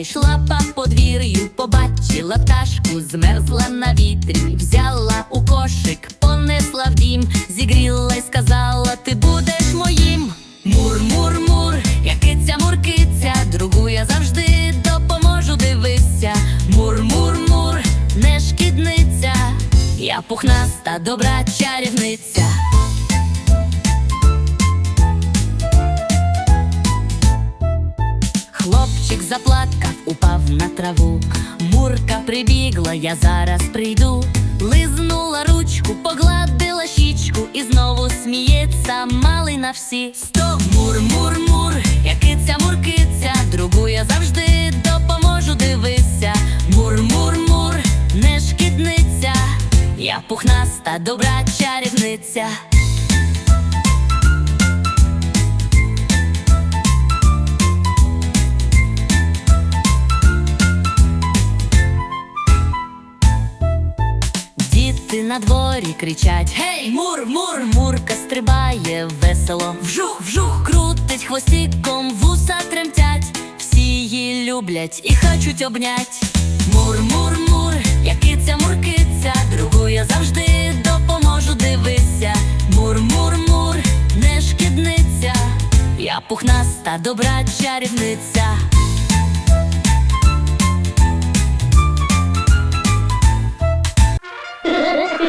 йшла по подвір'ю, побачила пташку, змерзла на вітрі, взяла у кошик, понесла в дім, зігріла й сказала, ти будеш моїм. Мур, мур, мур, я киця, муркиця, другу я завжди допоможу, дивися. Мур, мур, мур, не шкідниця, я пухнаста, добра чарівниця. Хлопчик заплакав, упав на траву. Мурка прибігла, я зараз прийду. Лизнула ручку, погладила щічку і знову сміється, малий на всі. Стоп, мур, мур, мур, я киця, муркиця, другу я завжди допоможу, дивися. Мур, мур, мур, не шкідниця, я пухнаста, добра чарівниця. Діти на дворі кричать Гей, мур, мур, мурка стрибає весело. Вжух, вжух, крутить хвостиком, вуса тремтять. Всі її люблять і хочуть обнять. Мур, мур, мур, я киця, муркиця, другу я завжди допоможу, дивися. Мур, мур, мур, не шкідниця. Я пухнаста, добра чарівниця.